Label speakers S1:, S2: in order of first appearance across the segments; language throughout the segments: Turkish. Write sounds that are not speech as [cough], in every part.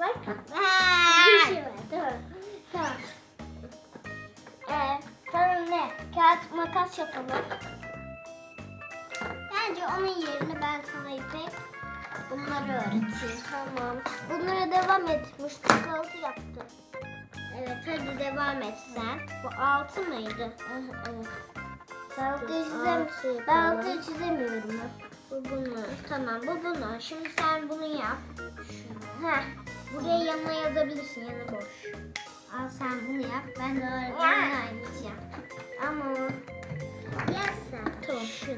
S1: Bak. Bir şey var. Tamam. Tamam. Ee, sonra ne? Kağıt makas yapalım.
S2: Bence onun yerine ben sana İpek bunları öğreteyim.
S1: Tamam. Bunlara devam et. Müştak altı yaptı.
S2: Evet hadi devam et sen.
S1: Bu altı mıydı?
S2: evet.
S1: Ben
S2: Altı yapalım.
S1: Ben altıyı çizemiyorum.
S2: Bu bunu. Tamam bu bunu. Şimdi sen bunu yap. Şunu.
S1: Heh.
S2: Buraya yanına yazabilirsin. Yanı boş. Al sen bunu yap. Ben de öğretmenle oynayacağım.
S1: Ama
S2: Yaz sen.
S1: Tamam.
S2: Şunu.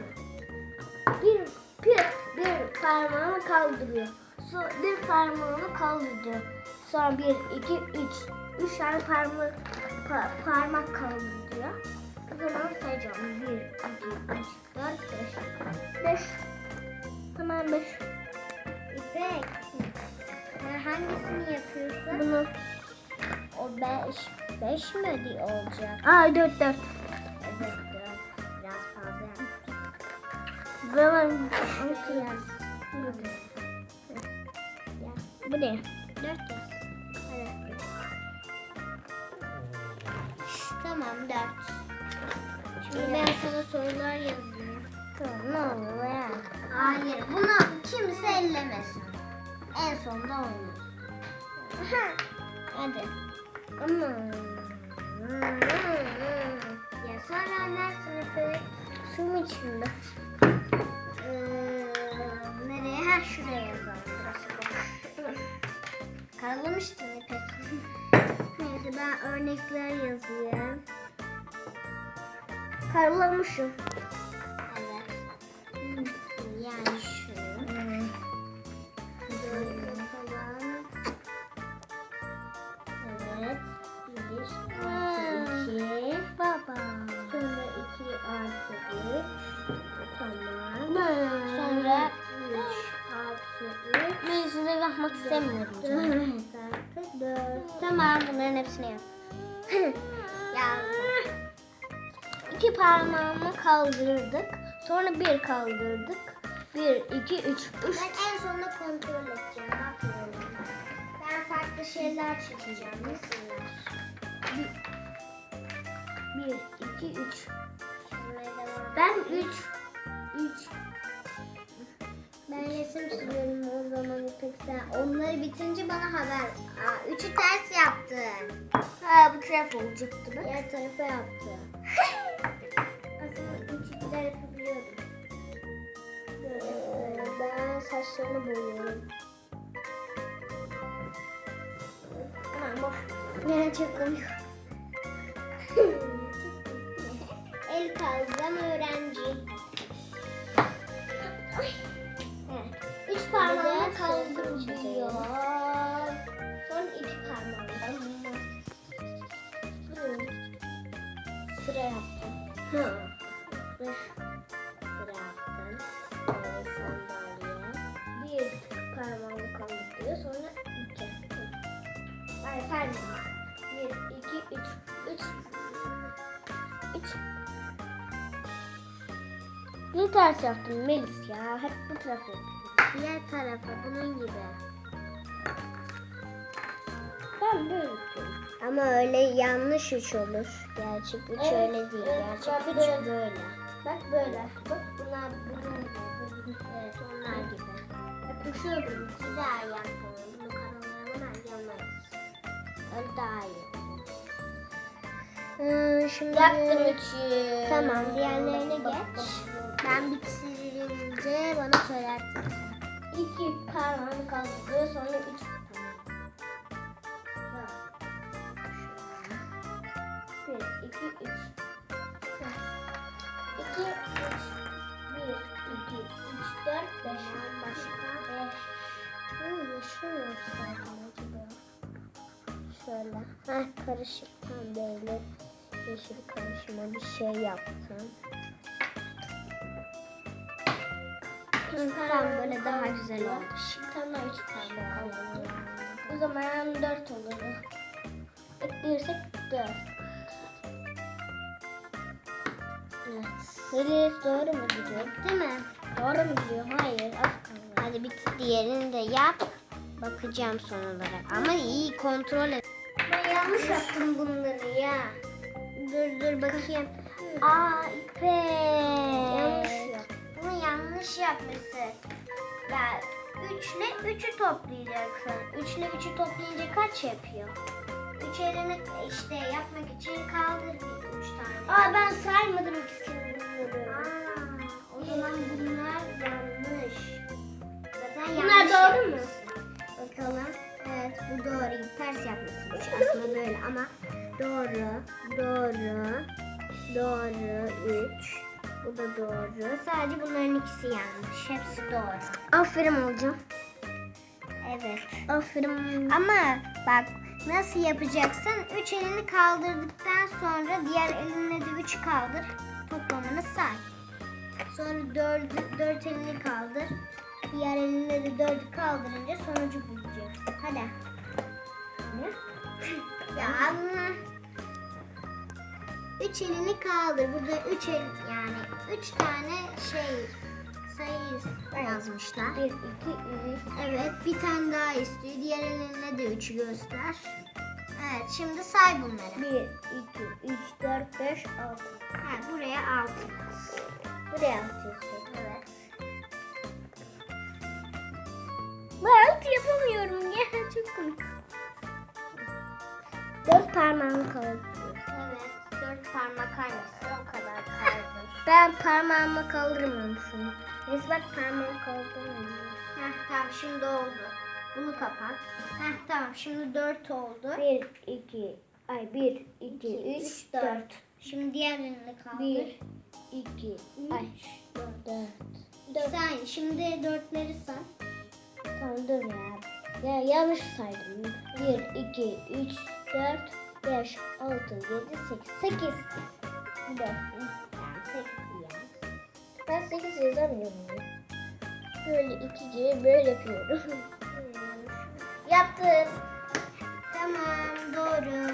S1: bir, bir, bir parmağını kaldırıyor. Sonra bir parmağını kaldırıyor. Sonra bir, iki, üç. Üç tane parmak, pa- parmak kaldırıyor. O zaman sayacağım. Bir, iki, üç, dört,
S2: hangisini yapıyorsun?
S1: Bunu.
S2: O beş. Beş mi di- olacak?
S1: Aa dört dört.
S2: Evet dört. Biraz fazla yapmış.
S1: Ben
S2: Altı yaz.
S1: Bu ne?
S2: Dört yaz. Evet. Tamam dört. Şimdi ben sana sorular yazayım.
S1: Tamam ne olur ya.
S2: Hayır bunu kimse ellemesin. En sonunda oynayın. Hadi.
S1: Ama.
S2: Ya sonra oynarsın İpek.
S1: Suyum içinde.
S2: Ee, nereye? Ha şuraya yazalım. Burası boş. Karalamıştın İpek. Neyse ben örnekler yazayım.
S1: Karalamışım. Baba.
S2: Sonra iki artı üç. Tamam.
S1: Sonra
S2: Sonra üç artı üç.
S1: ben size yapmak istemiyorum. canım.
S2: Dört artı dört. Tamam bunların hepsini yap. Yazdım.
S1: İki parmağımı kaldırdık. Sonra bir kaldırdık. Bir, iki, üç. Üç.
S2: Ben en sonunda kontrol edeceğim. Bakıyorum. Ben farklı şeyler çekeceğim. Mesela.
S1: Bir, iki, üç. Ben üç. Üç.
S2: Ben resim çiziyorum o zaman İpek sen. Onları bitince bana haber. Aa, üçü ters yaptın.
S1: Ha bu taraf olacaktı bak.
S2: Diğer tarafa.
S1: Ee, ben saçlarını boyuyorum. Aman boş.
S2: Ne çok komik. [laughs] El kaldıran öğrenci. Üç
S1: parmağını kaldırıyor.
S2: Sonra iki parmağını.
S1: Sıra yaptım.
S2: Hı.
S1: Bir ters yaptım Melis ya. Hep bu taraf yapıyorum.
S2: Diğer tarafa bunun gibi.
S1: Ben böyle yapıyorum.
S2: Ama öyle yanlış üç olur. Gerçek üç
S1: Evet,
S2: öyle değil.
S1: evet,
S2: Gerçek üç
S1: böyle-
S2: böyle.
S1: Bak böyle. Bak bunlar
S2: Bunun gibi. Evet onlar gibi.
S1: yapışıyordum.
S2: Bir daha yapalım. Bunu karalayalım yamayız. Öyle daha iyi. Ee, şimdi
S1: Yaktım üçü.
S2: Tamam diğerlerine geç. Ben bitirince bana söylersin.
S1: İki parmağını kaldırıyor sonra üç. Bir, iki, üç. İki, üç. Bir, iki, üç, dört, beş.
S2: Başka?
S1: Beş.
S2: Yeşil olsaydı acaba? Şöyle. Heh, karışıktan böyle yeşil karışıma bir şey yaptım. Tam böyle daha güzel.
S1: Bir tane daha üç parmak kaldı. O zaman dört olur. Eklersek dört.
S2: Evet.
S1: Melis doğru mu gidiyor?
S2: Değil mi?
S1: Doğru mu gidiyor? Hayır az kaldı.
S2: Hadi bitir diğerini de yap. Bakacağım son olarak. Ama iyi kontrol et. Ben yanlış yaptım bunları ya. Dur dur bakayım. Aa İpek.
S1: Yanlış
S2: yanlış yapmışsın. Ya 3 ile 3'ü toplayacaksın. 3 ile 3'ü toplayınca kaç yapıyor? 3 elini işte yapmak için kaldır bir 3 tane.
S1: Aa ben saymadım ikisini.
S2: Aa, o zaman bunlar yanlış. Zaten
S1: Bunlar
S2: yanlış
S1: doğru mu?
S2: Bakalım. Evet bu doğru. Ters yapmışsın. Aslında böyle ama doğru. Doğru. Doğru. Üç. Bu da doğru. Sadece bunların ikisi yanlış. Hepsi doğru.
S1: Aferin hocam.
S2: Evet.
S1: Aferin.
S2: Ama bak nasıl yapacaksın? Üç elini kaldırdıktan sonra diğer elinle de üç kaldır. Toplamını say. Sonra dört, dört elini kaldır. Diğer elinle de dört kaldırınca sonucu bulacaksın. Hadi.
S1: Ne?
S2: Ya ama üç elini kaldır. Burada üç el yani üç tane şey sayı yazmışlar.
S1: Bir, iki, üç.
S2: Evet bir tane daha istiyor. Diğer elinle de üçü göster. Evet şimdi say bunları.
S1: Bir, iki, üç, dört, beş, altı.
S2: Ha, buraya altı yaz.
S1: Buraya atıyorsun.
S2: Evet.
S1: Ben altı yapamıyorum [laughs] ya. Çok komik. Dört parmağımı kaldırıyorum.
S2: Evet. Dört parmak aynısı.
S1: Ben parmağımı kaldırmıyorum şunu. Neyse bak parmağımı kaldırmıyorum.
S2: Heh, tamam şimdi oldu. Bunu kapat. Heh, tamam şimdi dört oldu.
S1: Bir, iki, ay bir, iki, üç, dört.
S2: Şimdi diğerini kaldır.
S1: Bir, iki, ay dört. Dört.
S2: Say. Şimdi dörtleri say.
S1: Tamam dur ya. Ya yanlış saydım. Bir, iki, üç, dört, beş, altı, yedi, sekiz. Sekiz. Bir de.
S2: Yani.
S1: Ben sekiz yazamıyorum. ya. Böyle iki gibi böyle yapıyorum. Yaptım.
S2: Tamam doğru.